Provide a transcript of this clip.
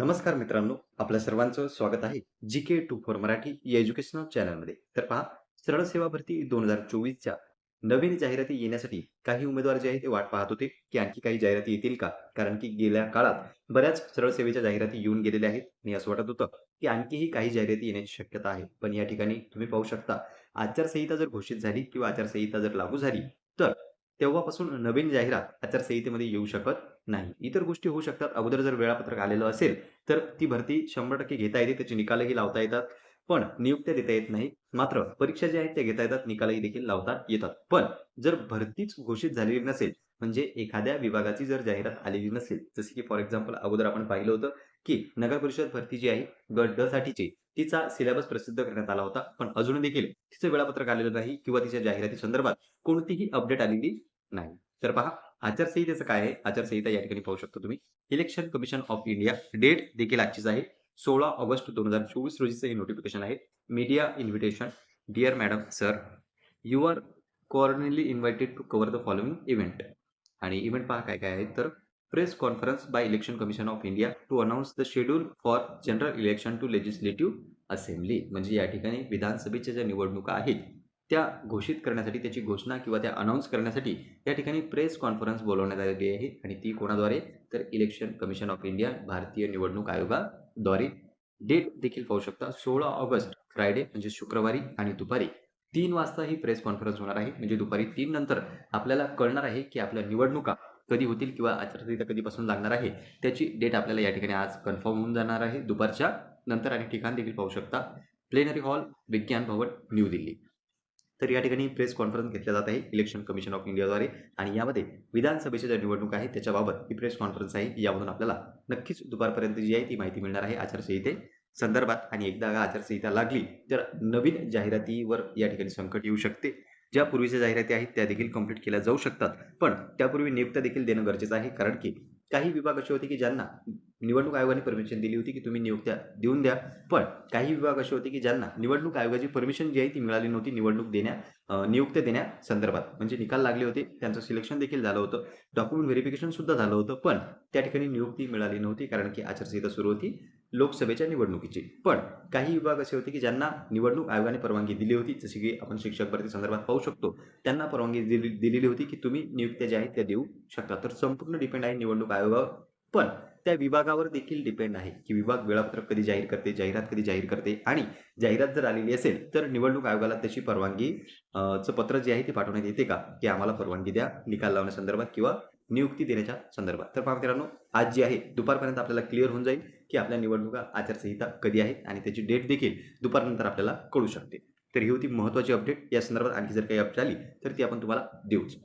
नमस्कार मित्रांनो आपल्या सर्वांचं स्वागत आहे G K two four Marathi या एज्युकेशनल चॅनलमध्ये तर पहा सरळ सेवा भरती दोन हजार चोवीसच्या नवीन जाहिराती येण्यासाठी काही उमेदवार जे आहेत ते वाट पाहत होते की आणखी काही जाहिराती येतील का? कारण की गेल्या काळात बऱ्याच सरळ सेवेच्या जाहिराती येऊन गेलेल्या आहेत. आणि असं वाटत होतं की आणखीही काही जाहिराती येण्याची शक्यता आहे. पण या ठिकाणी तुम्ही पाहू शकता आचारसंहिता जर घोषित झाली किंवा आचारसंहिता जर लागू झाली तर तेव्हापासून नवीन जाहिरात आचारसंहितेमध्ये येऊ शकत नाही. इतर गोष्टी होऊ शकतात. अगोदर जर वेळापत्रक आलेलं असेल तर ती भरती शंभर टक्के घेता येते. त्याचे निकालही लावता येतात. पण नियुक्त्या देता येत नाही मात्र परीक्षा ज्या आहेत त्या घेता येतात. निकालही देखील लावता येतात. पण जर भरतीच घोषित झालेली नसेल म्हणजे एखाद्या विभागाची जर जाहिरात आलेली नसेल जसे की फॉर एक्झाम्पल अगोदर आपण पाहिलं होतं की नगर परिषद भरती जी आहे गट ड साठीची तिचा सिलेबस प्रसिद्ध करण्यात आला होता. पण अजून देखील तिचं वेळापत्रक आलेलं नाही किंवा तिच्या जाहिराती संदर्भात कोणतीही अपडेट आलेली नाही. तर पहा आचारसंहितेचं काय आहे? आचारसंहिता या ठिकाणी पाहू शकतो तुम्ही. Election commission of India date देखील आजचीच आहे. सोळा ऑगस्ट दोन हजार चोवीस रोजीचं हे नोटिफिकेशन आहे. Media invitation dear madam sir you are cordially invited to cover the following event आणि इव्हेंट पहा काय काय आहे. तर press conference by election commission of India to announce the schedule for general election to legislative assembly म्हणजे या ठिकाणी विधानसभेच्या ज्या निवडणुका आहेत त्या घोषित करण्यासाठी त्याची घोषणा किंवा त्या अनाऊन्स करण्यासाठी या ठिकाणी प्रेस कॉन्फरन्स बोलवण्यात आलेली आहे आणि ती कोणाद्वारे? तर इलेक्शन कमिशन ऑफ इंडिया भारतीय निवडणूक आयोगाद्वारे डेट देखील पाहू शकता सोळा ऑगस्ट फ्रायडे म्हणजे शुक्रवारी आणि दुपारी. तीन वाजता ही प्रेस कॉन्फरन्स होणार आहे. म्हणजे दुपारी तीन नंतर आपल्याला कळणार आहे की आपल्या निवडणुका कधी होतील किंवा आचारसंहिता कधीपासून लागणार आहे. त्याची डेट आपल्याला या ठिकाणी आज कन्फर्म होऊन जाणार आहे. दुपारच्या नंतर आणि ठिकाण देखील पाहू शकता. प्लेनरी हॉल विज्ञान भवन न्यू दिल्ली तर या ठिकाणी प्रेस कॉन्फरन्स घेतल्या जात आहे इलेक्शन कमिशन ऑफ इंडियाद्वारे आणि यामध्ये विधानसभेच्या ज्या निवडणूक आहे त्याच्याबाबत ही प्रेस कॉन्फरन्स आहे यामधून आपल्याला नक्कीच दुपारपर्यंत जी आहे ती माहिती मिळणार आहे आचारसंहिते संदर्भात. आणि एकदा आचारसंहिता लागली तर नवीन जाहिरातीवर या ठिकाणी संकट येऊ शकते. ज्या पूर्वीच्या जाहिराती आहेत त्या देखील कंप्लीट केल्या जाऊ शकतात. पण त्यापूर्वी नियुक्त्या देखील देणं गरजेचं आहे कारण की काही विभाग असे होते की ज्यांना निवडणूक आयोगाने परमिशन दिली होती की तुम्ही नियुक्त्या देऊन द्या. पण काही विभाग असे होते की ज्यांना निवडणूक आयोगाची परमिशन जी आहे ती मिळाली नव्हती निवडणूक देण्या नियुक्त्या देण्या संदर्भात. म्हणजे निकाल लागले होते त्यांचं सिलेक्शन देखील झालं होतं. डॉक्युमेंट व्हेरिफिकेशन सुद्धा झालं होतं पण त्या ठिकाणी नियुक्ती मिळाली नव्हती कारण की आचारसंहिता सुरू होती लोकसभेच्या निवडणुकीची. पण काही विभाग असे होते की ज्यांना निवडणूक आयोगाने परवानगी दिली होती जशी की आपण शिक्षक भरती संदर्भात पाहू शकतो त्यांना परवानगी दिली दिलेली होती की तुम्ही नियुक्त्या ज्या आहेत त्या देऊ शकता. तर संपूर्ण डिपेंड आहे निवडणूक आयोगावर. पण त्या विभागावर देखील डिपेंड आहे की विभाग वेळापत्रक कधी जाहीर करते जाहिरात कधी जाहीर करते आणि जाहिरात जर आलेली असेल तर निवडणूक आयोगाला त्याची परवानगी चं पत्र जे आहे ते पाठवण्यात येते का? की आम्हाला परवानगी द्या निकाल लावण्यासंदर्भात किंवा नियुक्ती देण्याच्या संदर्भात. तर पहा मित्रांनो आज जी आहे दुपारपर्यंत आपल्याला क्लिअर होऊन जाईल की आपल्या निवडणुका आचारसंहिता कधी आहे आणि त्याची डेट देखील दुपारनंतर आपल्याला कळू शकते. तर ही होती महत्त्वाची अपडेट या संदर्भात आणखी जर काही अपडेट आली तर ती आपण तुम्हाला देऊच.